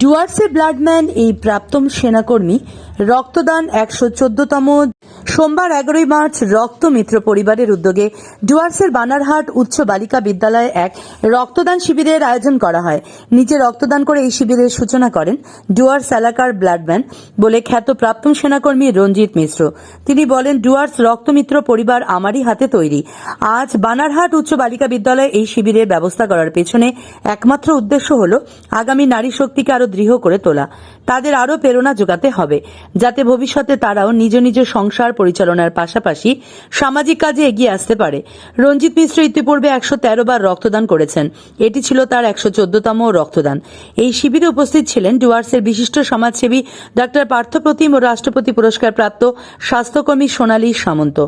ডুয়ার্সের ব্লাডম্যান এই প্রাপ্তম সেনাকর্মী রক্তদান একশো চোদ্দতম সোমবার এগারোই মার্চ রক্ত মিত্র পরিবারের উদ্যোগে ডুয়ার্সের বানারহাট উচ্চ বালিকা বিদ্যালয়ে এক রক্তদান শিবিরের আয়োজন করা হয়। নিজে রক্তদান করে এই শিবিরের সূচনা করেন ডুয়ার্স এলাকার ব্লাডম্যান বলে খ্যাত প্রাক্তন সেনাকর্মী রঞ্জিত মিশ্র। তিনি বলেন, ডুয়ার্স রক্তমিত্র পরিবার আমারই হাতে তৈরি। আজ বানারহাট উচ্চ বালিকা বিদ্যালয়ে এই শিবিরের ব্যবস্থা করার পেছনে একমাত্র উদ্দেশ্য হল আগামী নারী শক্তিকে আরও দৃঢ় করে তোলা। তাদের আরও প্রেরণা যোগাতে হবে, যাতে ভবিষ্যতে তারাও নিজ নিজ সংসার পরিচালনার পাশাপাশি সামাজিক কাজে এগিয়ে আসতে পারে। রঞ্জিত মিশ্র ইতিপূর্বে একশো তেরো বার রক্তদান করেছেন। এটি ছিল তার একশো চোদ্দতম রক্তদান। এই শিবিরে উপস্থিত ছিলেন ডুয়ার্সের বিশিষ্ট সমাজসেবী ডাক্তার পার্থপ্রতিম ও রাষ্ট্রপতি পুরস্কার প্রাপ্ত স্বাস্থ্যকর্মী সোনালী সামন্ত।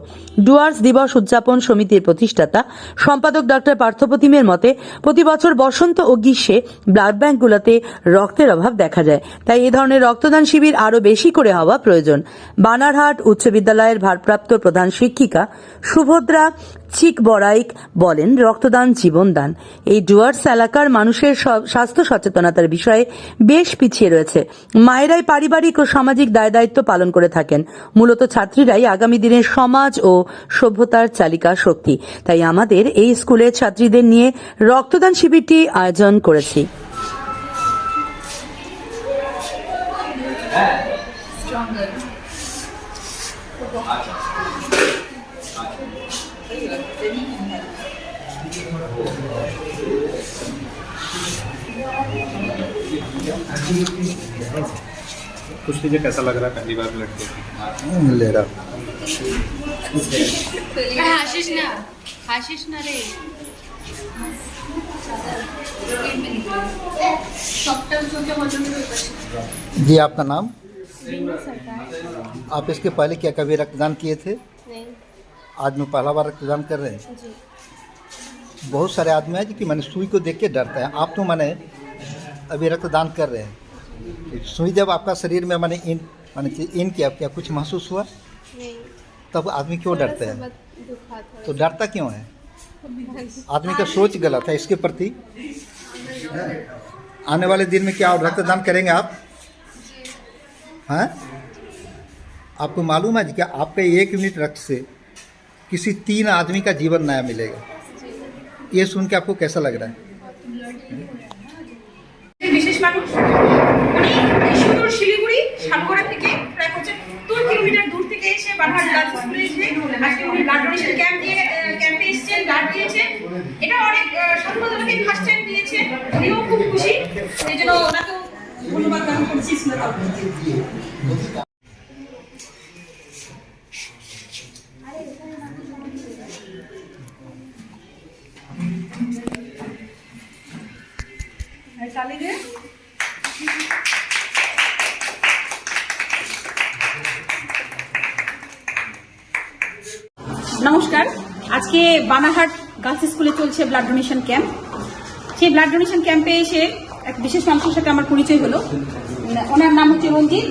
ডুয়ার্স দিবস উদযাপন সমিতির প্রতিষ্ঠাতা সম্পাদক ডক্টর পার্থপ্রতিমের মতে, প্রতি বছর বসন্ত ও গ্রীষ্মে ব্লাড ব্যাংকগুলোতে রক্তের অভাব দেখা যায়। তাই এ ধরনের রক্তদান শিবির আরও বেশি করে হওয়া প্রয়োজন। বানারহাট উচ্চ বিদ্যালয়ের ভারপ্রাপ্ত প্রধান শিক্ষিকা সুভদ্রা চিক বড়াইক বলেন, রক্তদান জীবনদান এই ডুয়ার্স এলাকার মানুষের স্বাস্থ্য সচেতনতার বিষয়ে বেশ পিছিয়ে রয়েছে। মায়েরাই পারিবারিক ও সামাজিক দায় দায়িত্ব পালন করে থাকেন। মূলত ছাত্রীরাই আগামী দিনের সমাজ ও সভ্যতার চালিকা শক্তি। তাই আমাদের এই স্কুলের ছাত্রীদের নিয়ে রক্তদান শিবিরটি আয়োজন করেছি। कुछ लीजिए कैसा लग रहा है पहली बार ब्लड दे ले रहा হাসিস না হাসিস না রে সবটা চোখে হজম করে বসে जी आपका नाम आप इसके पहले क्या कभी रक्तदान किए थे? नहीं। आज में पहला बार रक्तदान कर रहे हैं। जी। बहुत सारे आदमी हैं जो कि मैंने सुई को देख के डरते हैं। आप तो मैंने अभी रक्तदान कर रहे हैं। सुई जब आपका शरीर में मैंने इन मैंने कि इन किया क्या कुछ महसूस हुआ? नहीं। तब आदमी क्यों डरते हैं? तो डरता क्यों है? आदमी का सोच गलत है इसके प्रति। आने वाले दिन में क्या रक्तदान करेंगे आप? हैं आपको मालूम है कि आपके एक यूनिट रक्त से किसी तीन आदमी का जीवन नया मिलेगा ये सुन के आपको कैसा लग रहा है বিশেষ মানুষ উনি এই সুদূর শিলিগুড়ি সাতগড়া থেকে প্রায় পঁচিশ দু কিলোমিটার দূর থেকে এসে বারহাট গার্লস স্কুলে এসে আজকে উনি ব্লাড ডোনেশন ক্যাম্প দিয়ে ক্যাম্পে এসেছেন ব্লাড দিয়েছেন এটা অনেক সাধারণত ফার্স্ট টাইম দিয়েছে উনিও খুব খুশি এই জন্য ওনাকেও নমস্কার। আজকে বানাহাট গার্লস স্কুলে চলছে ব্লাড ডোনেশন ক্যাম্প সেই ব্লাড ডোনেশন ক্যাম্পে এসে এক বিশেষ মানুষের সাথে আমার পরিচয় হলো। ওনার নাম হচ্ছে রঞ্জিত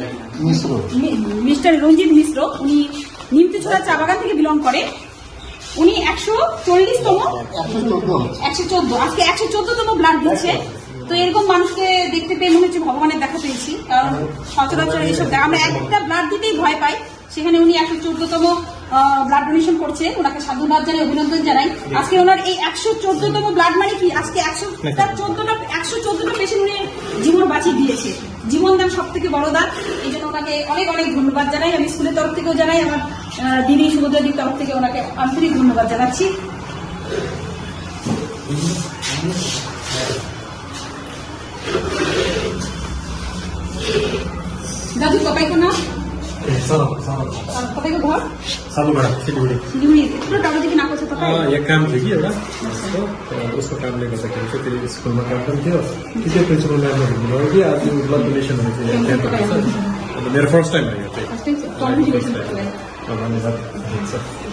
মিস্টার রঞ্জিত মিশ্র। উনি নিমতিছড়া চা বাগান থেকে বিলং করে। উনি একশো চল্লিশতম একশো চোদ্দ। আজকে একশো চোদ্দতম ব্লাড দিচ্ছে। তো এরকম মানুষকে দেখতে পেয়ে মনে হচ্ছে ভগবানের দেখা পেয়েছি। কারণ সচরাচর এইসব আমরা একটা ব্লাড দিতেই ভয় পাই। সেখানে উনি একশো চোদ্দতম ব্লাড ডোনেশন করছে। ওনাকে সাধুবাদ জানাই, অভিনন্দন জানাই। আজকে ওনার এই একশো চোদ্দতম ব্লাড মানে কি? আজকে একশো চোদ্দটা একশো চোদ্দটা পেশেন্ট উনি জীবন বাঁচিয়ে দিয়েছে। জীবন দান সব থেকে বড় দান। এই জন্য ওনাকে অনেক অনেক ধন্যবাদ জানাই। আমি স্কুলের তরফ থেকেও জানাই, আমার দিদি সুভদ্রাদির তরফ থেকে ওনাকে আন্তরিক ধন্যবাদ জানাচ্ছি। यहाँ काम थियो कि एउटा उसको कामले गर्दाखेरि चाहिँ त्यसले स्कुलमा काम पनि थियो त्यो प्रिन्सिपल म्यामले भन्नुभयो कि आज ब्लड डोनेसन हुनेछ अन्त मेरो फर्स्ट टाइम भयो यो धन्यवाद